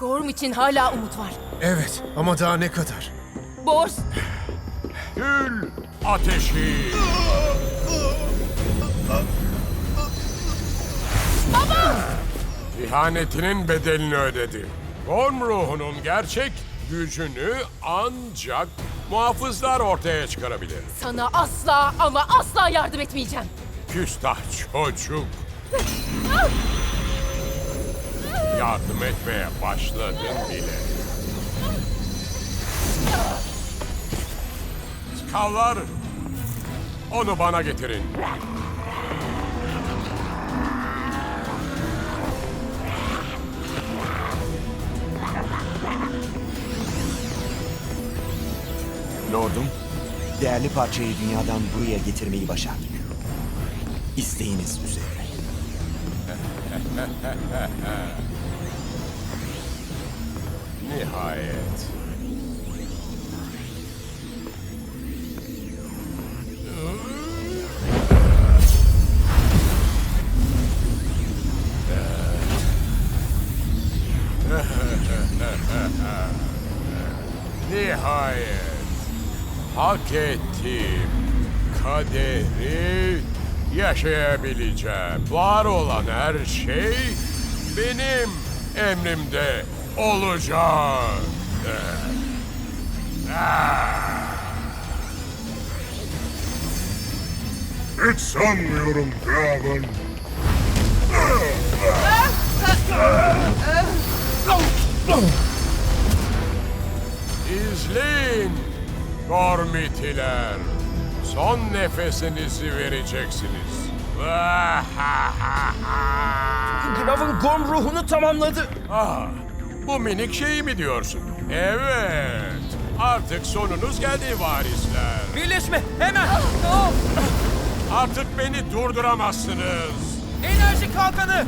Gorm için hala umut var. Evet ama daha ne kadar? Bors, Gül ateşi. İhanetinin bedelini ödedi. Gorm ruhunun gerçek gücünü ancak muhafızlar ortaya çıkarabilir. sana asla ama asla yardım etmeyeceğim. Küstah çocuk. Yardım etmeye başladın bile. Skavlar, onu bana getirin. Lordum, değerli parçayı dünyadan buraya getirmeyi başardık. İsteğiniz üzere. Nihayet. Nihayet. Hak ettim. Kaderi yaşayabileceğim. Var olan her şey benim emrimde olacak. Hiç sanmıyorum Draven. İzleyin Gormitiler. Son nefesinizi vereceksiniz. Grav'ın Gorm ruhunu tamamladı. Ah, bu minik şeyi mi diyorsun? Evet. Artık sonunuz geldi varisler. Birleşme hemen. Artık beni durduramazsınız. Enerji kalkanı.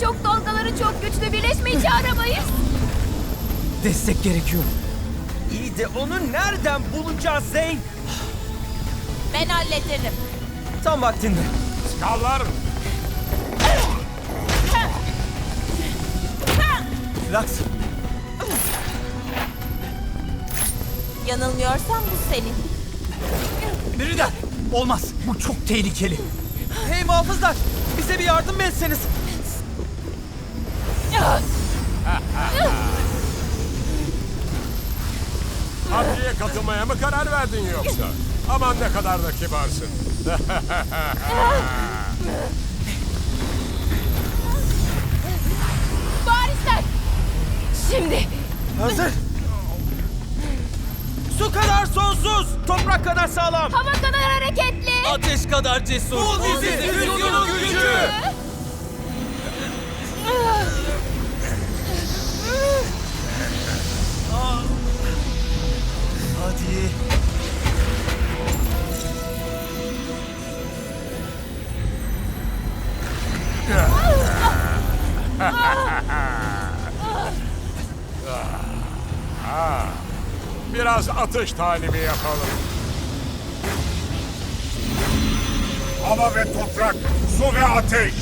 Şok dalgaları çok güçlü birleşmeyi çağıramayız. Destek gerekiyor. İyi de onu nereden bulacağız Zeyn? Ben hallederim. Tam vaktinde. Skallar, Lux, Yanılmıyorsam bu senin. Meridian. Olmaz. Bu çok tehlikeli. Hey muhafızlar. Bize bir yardım etseniz? partiye katılmaya mı karar verdin yoksa? Aman ne kadar da kibarsın. Şimdi Hazır. Su kadar sonsuz, toprak kadar sağlam. hava kadar hareketli. Ateş kadar cesur. Bul bizi, füzyonun gücü. Hadi. Biraz atış talimi yapalım. Hava ve toprak, su ve ateş.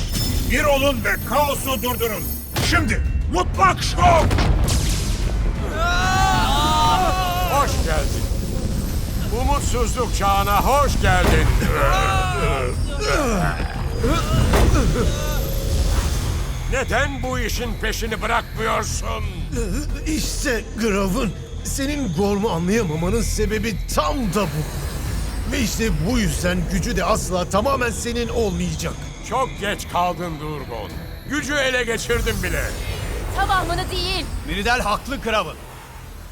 Bir olun ve kaosu durdurun. Şimdi mutlak şok. Hoş geldin. Umutsuzluk çağına hoş geldin. Neden bu işin peşini bırakmıyorsun? İşte Grav'ın senin Gorm'u anlayamamanın sebebi tam da bu. Ve işte bu yüzden gücü de asla tamamen senin olmayacak. Çok geç kaldın Durgon. Gücü ele geçirdim bile. Tamamını değil. Miridel haklı Kraven.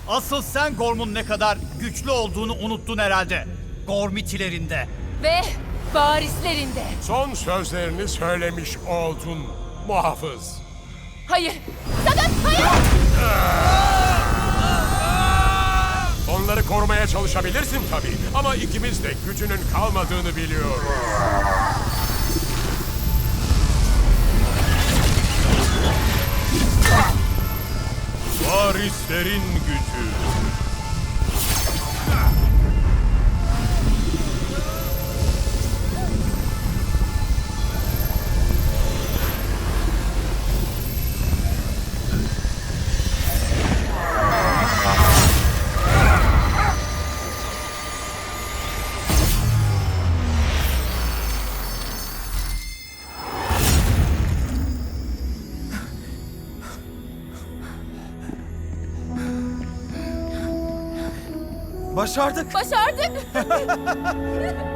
Asıl sen Gorm'un ne kadar güçlü olduğunu unuttun herhalde. Gormitilerinde. Ve varislerinde. Son sözlerini söylemiş oldun muhafız. Hayır. Sakın hayır. Onları korumaya çalışabilirsin tabii. Ama ikimiz de gücünün kalmadığını biliyoruz. Varislerin gücü. Başardık. Başardık.